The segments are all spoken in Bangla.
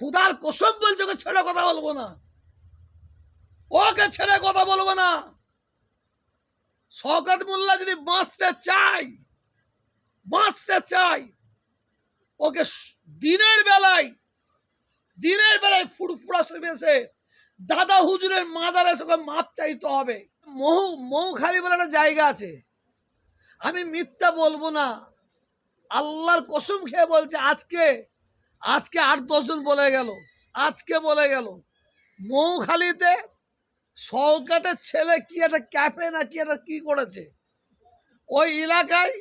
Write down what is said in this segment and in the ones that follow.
খুদার কসম বলছে ওকে ছেড়ে কথা বলব না। ওকে ছেড়ে কথা বলব না। শওকত মোল্লা যদি বাঁচতে চাই বাঁচতে চাই ওকে দিনের বেলায় দিনের বেলায় ফুরফুরা শরীফ এসে দাদা হুজুরের মাদারে এসে ওকে মাপ চাইতে হবে। মহু মৌখালি বলে একটা জায়গা আছে। আমি মিথ্যা বলব না। আল্লাহর কসম খেয়ে বলছে, আজকে আজকে আট দশজন বলে গেল। আজকে বলে গেল। মৌখালিতে সৌকাতের ছেলে কি একটা ক্যাফে না কি একটা কি করেছে? ওই এলাকায়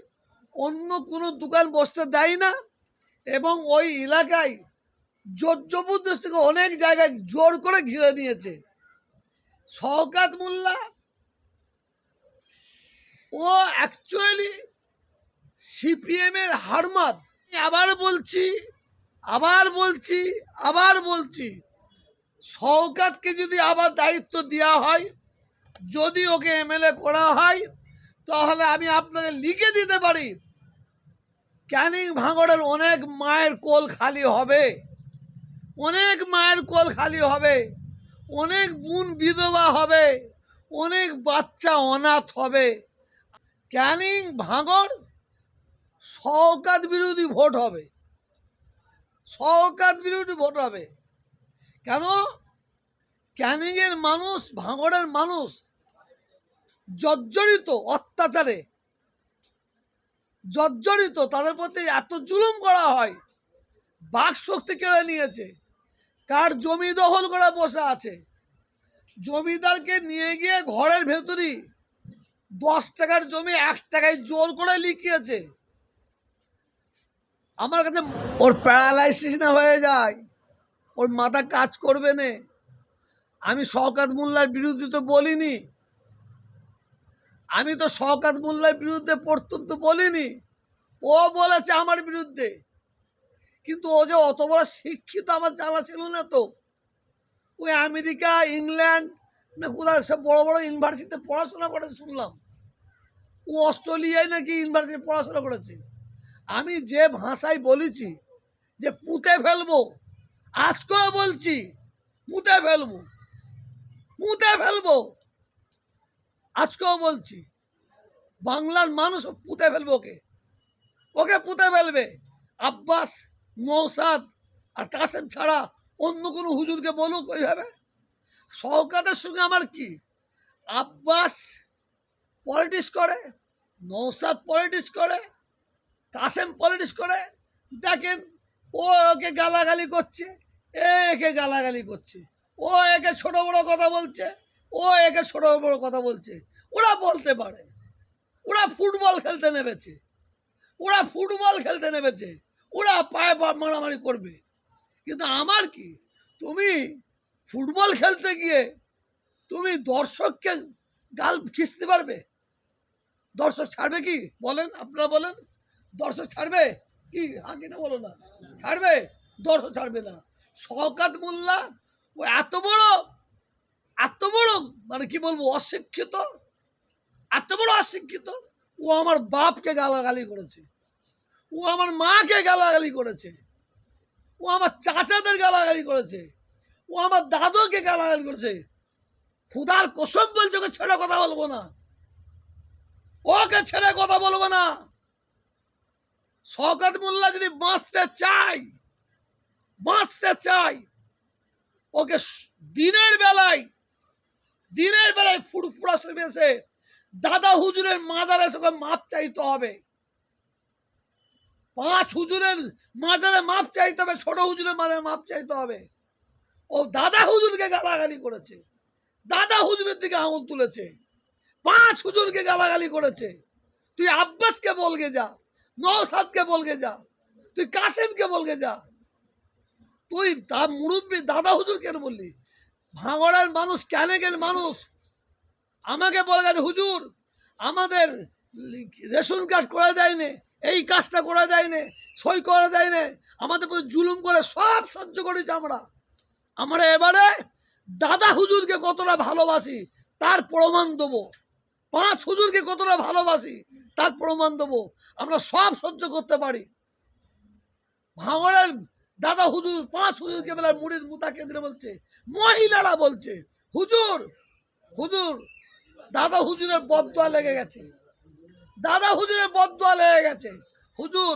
অন্য কোনো দোকান বসতে দেয় না এবং ওই এলাকায় জোর জোরজবরদস্ত থেকে অনেক জায়গায় জোর করে ঘিরে নিয়েছে। শওকাত মোল্লা, ও অ্যাকচুয়ালি সিপিএমের হারমাদ। আবার বলছি আবার বলছি আবার বলছি, শওকাতকে যদি আবার দায়িত্ব দেওয়া হয়, যদি ওকে এমএলএ করা হয়, তাহলে আমি আপনাকে লিখে দিতে পারি। ক্যানিং ভাঙড়ের অনেক মায়ের কোল খালি হবে। অনেক মায়ের কোল খালি হবে। অনেক বোন বিধবা হবে। অনেক বাচ্চা অনাথ হবে। ক্যানিং ভাঙড় শওকাত বিরোধী ভোট হবে। শওকাত বিরোধী ভোট হবে। কেন? ক্যানিংয়ের মানুষ, ভাঙড়ের মানুষ জর্জরিত অত্যাচারে, জর্জরিত, তাদের প্রতি এত জুলুম করা হয়, বাক শক্তি কেড়ে নিয়েছে। কার জমি দখল করে বসে আছে? জমিদারকে নিয়ে গিয়ে ঘরের ভেতরই দশ টাকার জমি এক টাকায় জোর করে লিখিয়েছে। আমার কাছে ওর প্যারালাইসিস না হয়ে যায়, ওর মাথা কাজ করবে না। আমি শওকাত মোল্লার বিরুদ্ধে তো বলিনি। আমি তো শওকাত মোল্লার বিরুদ্ধে প্রথম তো বলিনি। ও বলেছে আমার বিরুদ্ধে। কিন্তু ও যে অত বড় শিক্ষিত আমার জানা ছিল না তো। ওই আমেরিকা, ইংল্যান্ড, না কোথায় সব বড় বড় ইউনিভার্সিটিতে পড়াশোনা করে শুনলাম। ও অস্ট্রেলিয়ায় নাকি ইউনিভার্সিটি পড়াশোনা করেছে। আমি যে ভাষায় বলেছি যে পুঁতে ফেলব, আজকেও বলছি, পুঁতে ফেলব পুঁতে ফেলব, আজকেও বলছি। বাংলার মানুষ পুঁতে ফেলবে ওকে। ওকে পুঁতে ফেলবে। আব্বাস নৌসাদ আর কাসেম ছাড়া অন্য কোনো হুজুরকে বলুক ওইভাবে? শওকাতের সঙ্গে আমার কি? আব্বাস পলিটিক্স করে নৌসাদ পলিটিক্স করে কাসেম পলিটিক্স করে। দেখেন, ও ওকে গালাগালি করছে, এ একে গালাগালি করছে, ও একে ছোট বড় কথা বলছে, ও একে ছোট বড় কথা বলছে। ওরা বলতে পারে, ওরা ফুটবল খেলতে নেমেছে, ওরা ফুটবল খেলতে নেমেছে, ওরা পায়ে মারামারি করবে। কিন্তু আমার কি, তুমি ফুটবল খেলতে গিয়ে তুমি দর্শককে গাল খিস্তে পারবে? দর্শক ছাড়বে কি? বলেন, আপনারা বলেন। দর্শক ছাড়বে? কি, আগে না বলো না। ছাড়বে? দর্শক ছাড়বে না। শওকাত মোল্লা, ও এত বড় এত বড় মানে কি বলব, অশিক্ষিত, এত বড় অশিক্ষিত, ও আমার বাপকে গালাগালি করেছে। ও আমার মাকে গালাগালি করেছে। ও আমার চাচাদের গালাগালি করেছে। ও আমার দাদুকে গালাগালি করেছে। খুদার কসম বলছে, ওকে ছেড়ে কথা বলব না। ওকে ছেড়ে কথা বলব না। শওকত মোল্লা যদি বাঁচতে চাই বাঁচতে চাই ওকে দিনের বেলায় দিনের বেলায় ফুরফুরা শরীফ এসে দাদা হুজুরের মাদারে এসে মাপ চাইতে হবে। পাঁচ হুজুরের মাজারে মাপ চাইতে হবে, ছোট হুজুরের মাজারে মাপ চাইতে হবে। ও দাদা হুজুরকে গালাগালি করেছে। দাদা হুজুরের দিকে আঙুল তুলেছে। পাঁচ হুজুরকে গালাগালি করেছে। তুই আব্বাসকে বলগে যা। নৌসাদকে বলগে যা, তুই কাসেমকে বলগে যা। তুই তা মুরব্বী, দাদা হুজুর কেন বললি? ভাঙড়ের মানুষ ক্যানেকের মানুষ? আমাকে বলে গেছে হুজুর, আমাদের রেশন কার্ড করে দেয়নি, এই কাজটা করে দেয়নি, সই করে দেয়নি, আমাদের প্রতি জুলুম করে সব সহ্য করেছি আমরা। আমরা এবারে দাদা হুজুরকে কতটা ভালোবাসি, তার প্রমাণ দেবো। পাঁচ হুজুরকে কতটা ভালোবাসি, তার প্রমাণ দেবো। আমরা সব সহ্য করতে পারি। ভাঙড়ের দাদা হুজুর, পাঁচ হুজুরকে বেলা মুড়ির মুতা কেন্দ্রে বলছে, মহিলারা বলছে, হুজুর হুজুর, দাদা হুজুরের বদয়া লেগে গেছে। দাদা হুজুরের বদয়া লেগে গেছে। হুজুর,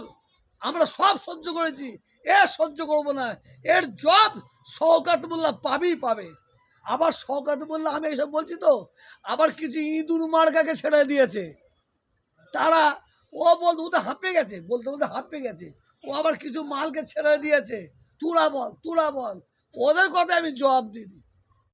আমরা সব সহ্য করেছি এ সহ্য করব না। এর জব শওকাত মোল্লা পাবেই পাবে। আবার শওকাত বললে আমি এসব বলছি তো? আবার কিছু ইঁদুর মার্কাকে ছেড়ে দিয়েছে। তারা, ও বল, ও তো হাঁপে গেছে, বলতে বলতে হাঁপে গেছে। ও আবার কিছু মালকে ছেড়ে দিয়েছে। তুরা বল তুরা বল। ওদের কথা আমি জবাব দিই।